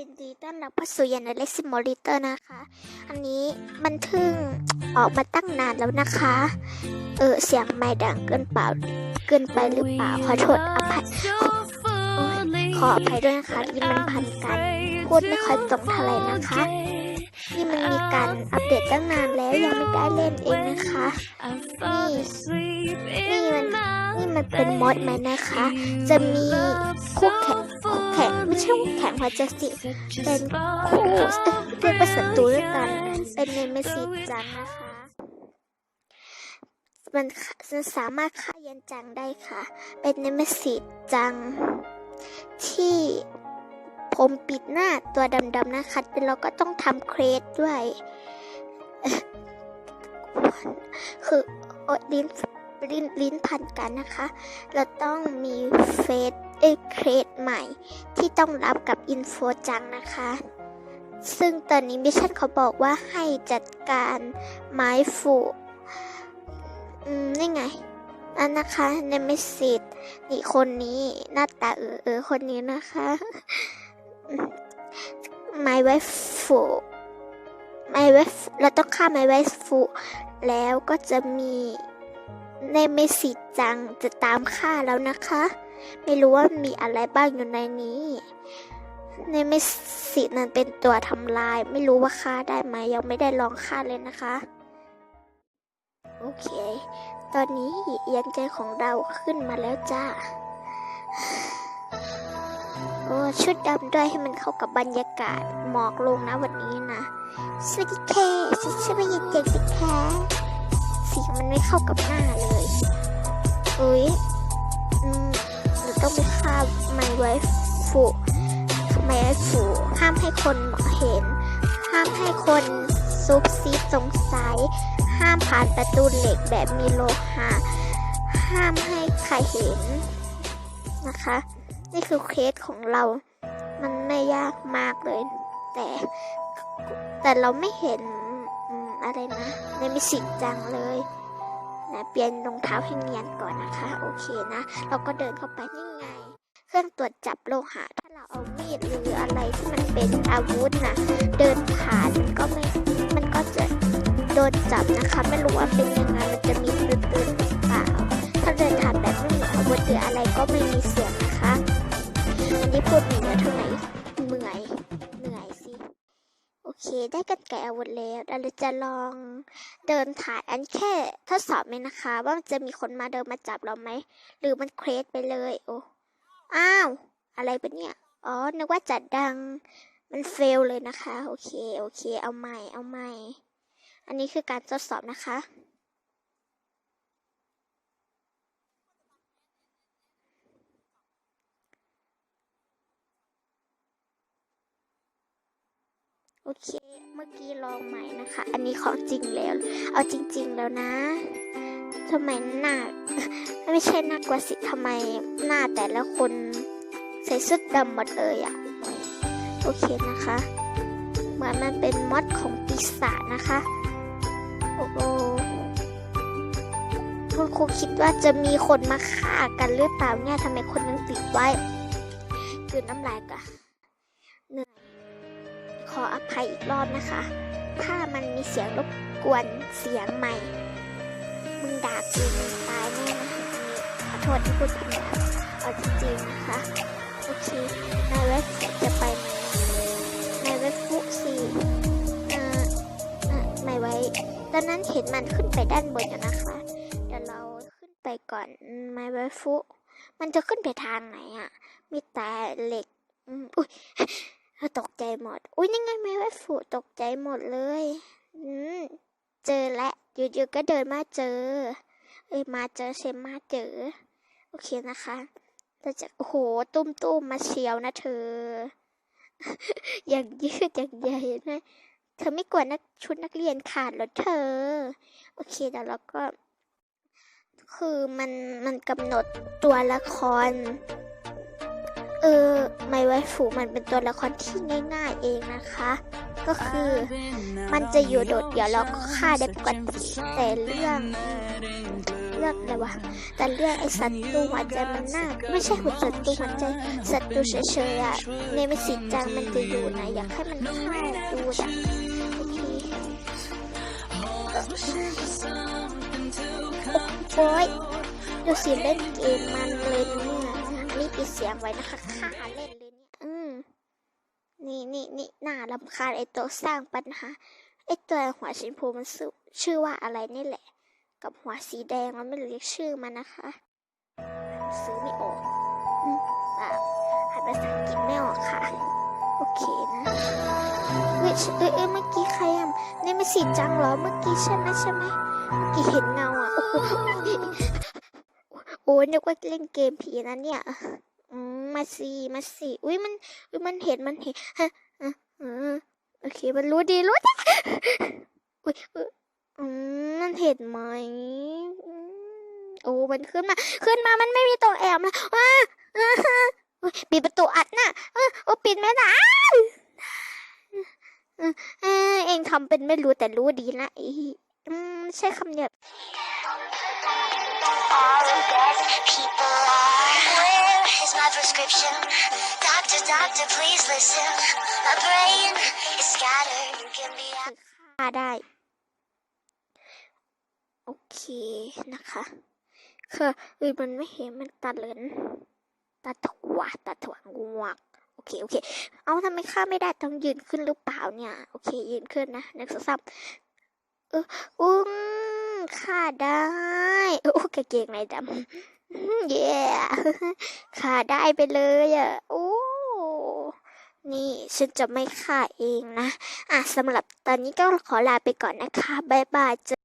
ยินดีต้อนรับเข้าสู่ยันเล็กซิมอลิเตอร์นะคะ อันนี้มันเพิ่งออกมาตั้งนานแล้วนะคะ เออเสียงไม่ดังเกินเปล่าเกินไปหรือเปล่า ขอโทษอภัยขออภัยด้วยนะคะที่มันพันกันพูดไม่ค่อยตรงเท่าไหร่นะคะนี่มันมีการอัปเดตตั้งนานแล้วยังไม่ได้เล่นเองนะคะนี่นี่มันนี่มันเป็นมอดไหมนะคะ จะมีคู่แข่ง ไม่ใช่แข่งพอจะสิเป็นคู่เอ้ยเรียกว่าศัตรูด้วยกัน เป็นเนมซิจังนะคะมันมันสามารถฆ่ายันจังได้ค่ะ เป็นเนมซิจัง ที่ผมปิดหน้าตัวดำๆนะคะแต่เราก็ต้องทำเครสด้วย คืออ๊ยลิ้นลิ้นลิ้นพันกันนะคะ เราต้องมีเฟซ เอ้ยเครสใหม่ที่ต้องรับกับอินโฟจังนะคะ ซึ่งตอนนี้มิชชั่นเขาบอกว่าให้จัดการไม้ฝูอืมนี่ไงอันนะคะเนมิสิตนี่คนนี้หน้าตาเออเออคนนี้นะคะ ไม้ไว้ฝูไม้ไว้เราต้องฆ่าไม้ไว้ฝูแล้วก็จะมีเนมิสิตจังจะตามฆ่าแล้วนะคะ ไม่รู้ว่ามีอะไรบ้างอยู่ในนี้ ในไม่สินั้นเป็นตัวทำลาย ไม่รู้ว่าฆ่าได้ไหมยังไม่ได้ลองฆ่าเลยนะคะ โอเค ตอนนี้ยันใจของเราขึ้นมาแล้วจ้าโอ้ชุดดำด้วยให้มันเข้ากับบรรยากาศหมอกลงนะวันนี้นะสวัสดีแค่ฉันชื่อว่ายินเจสิแค่สีมันไม่เข้ากับหน้าเลยอุ้ย ต้องไปฆ่าไมไวฟูไมไวฟูห้ามให้คนเห็น ห้ามให้คนซุบซิบสงสัย ห้ามผ่านประตูเหล็กแบบมีโลหะห้ามให้ใครเห็นนะคะ นี่คือเคสของเรา มันไม่ยากมากเลย แต่แต่เราไม่เห็นอืมอะไรนะในมิสิจังเลย นะเปลี่ยนรองเท้าให้เนียนก่อนนะคะ โอเคนะ เราก็เดินเข้าไปนี่ไง เครื่องตรวจจับโลหะถ้าเราเอามีดหรืออะไรที่มันเป็นอาวุธนะเดินผ่านมันก็ไม่ มันก็จะโดนจับนะคะ ไม่รู้ว่าเป็นยังไงมันจะมีปืนปืนหรือเปล่า ถ้าเดินผ่านแบบไม่มีอาวุธหรืออะไรก็ไม่มีเสียงนะคะ อันนี้พูดเนื่อเท่าไหร่ เคได้กันไกอาวุธแล้ว เราจะลองเดินถ่ายอันแค่ทดสอบไหมนะคะ ว่ามันจะมีคนมาเดินมาจับเราไหม หรือมันเครสไปเลย โอ้ อ้าว อะไรปะเนี่ย อ๋อ นึกว่าจัดดัง มันเฟลเลยนะคะ โอเค โอเค เอาใหม่ เอาใหม่ อันนี้คือการทดสอบนะคะ เค เมื่อกี้ลองใหม่นะคะ อันนี้ของจริงแล้ว เอาจริง ๆ แล้วนะทำไมหน้าไม่ใช่หน้ากว่าสิทำไมหน้าแต่ละคนใส่ชุดดำหมดเลยอะโอเคนะคะ เหมือนมันเป็นมอดของปีศาจนะคะ โอ้โหคุณครูคิดว่าจะมีคนมาฆ่ากันหรือเปล่าเนี่ยทำไมคนนึงติดไว้กืนน้ำลายกะเหนื่อย ขออภัยอีกรอบนะคะ ถ้ามันมีเสียงรบกวนเสียงใหม่ มึงด่ากูมึงตายแน่นะขอโทษที่พูดคำหยาบเอาจริงๆนะคะ โอเคนายเวฟจะไปไหนนายเวฟฟุสิเอ่อเอ่อไม่ไว้ ตอนนั้นเห็นมันขึ้นไปด้านบนอยู่นะคะ เดี๋ยวเราขึ้นไปก่อนไม่ไว้ฟุมันจะขึ้นไปทางไหนอะ่ะ มีแต่เหล็กอุ้ย ตกใจหมด อุ้ยนี่ไงไม่ไว้ฝูตกใจหมดเลย อืม เจอและอยู่ๆก็เดินมาเจอ เอ้ยมาเจอเชมมาเจอ โอเคนะคะเราจะโอ้โห ตุ้มตุ้มๆมาเชียวนะเธอ อย่างยืดอย่างใหญ่นะเธอไม่กลัวนักชุดนักเรียนขาดหรอเธอ โอเคเดี๋ยวเราก็ คือมันมันกำหนดตัวละคร เออไม่ไว้ฝูมันเป็นตัวละครที่ง่ายๆเองนะคะ ก็คือมันจะอยู่โดดเดี่ยวแล้วก็ฆ่าได้ปกติแต่เรื่องเลือกอะไรวะแต่เลือกไอศัตรูหัวใจมันน่าไม่ใช่หัวศัตรูหัวใจศัตรูเฉยๆอะเนมิสิจังมันจะอยู่ไหนอยากให้มันเข้าดูอะโอเคโอ้ยดูสิเล่นเกมมันเลยเนี่ยอันนี่ ปิดเสียงไว้นะคะค่าเล่นเลยเนี่ยอืมนี่นี่นี่น่ารำคาญไอตัวสร้างปัญหาไอตัวหัวชมพูมันชื่อว่าอะไรนี่แหละ กับหัวสีแดงมันไม่รู้เรียกชื่อมันนะคะซื้อไม่ออกอืมอ่าอ่านภาษาอังกฤษไม่ออกค่ะ โอเคนะว้ยเอ้ยเอ้ยเมื่อกี้ใครอะนี่ไม่สีจังเหรอเมื่อกี้ใช่ไหมใช่ไหมเมื่อกี้เห็นเงาอะโอ้โห อ้ยนึกว่าเล่นเกมผีนะเนี่ยมาสิมาสิอุ้ยมันอุ้ยมันเห็นมันเห็นฮะอะอ่าโอเค มันรู้ดีรู้ดีอุ้ยอืมมันเห็นไหมโอ้ มันขึ้นมา ขึ้นมา มันไม่มีตัวแอบนะว้าอ่าฮะปิดประตูอัดน่ะเออโอ้ปิดไม่ได้เออเองทำเป็นไม่รู้แต่รู้ดีนะอีอืมใช่คำเนี้ย All the bad people are. Where is my prescription? Doctor, doctor, please listen. My brain is scattered. You can be out. ฆ่าได้ โอเคนะคะคืออ้ยมันไม่เห็นมันตัดเลนตัดถั่วตัดถั่วงวกโอเคโอเค เอาทำไมฆ่าไม่ได้ต้องยืนขึ้นหรือเปล่าเนี่ย โอเค ยืนขึ้นนะนักศึกษาเอออุ้ง ฆ่าได้โอ้กางเกงในดำอื้อเย่ฆ่าได้ไปเลยอะโอ้นี่ฉันจะไม่ฆ่าเองนะ อะสำหรับตอนนี้ก็ขอลาไปก่อนนะคะ บ๊ายบายจ้ะ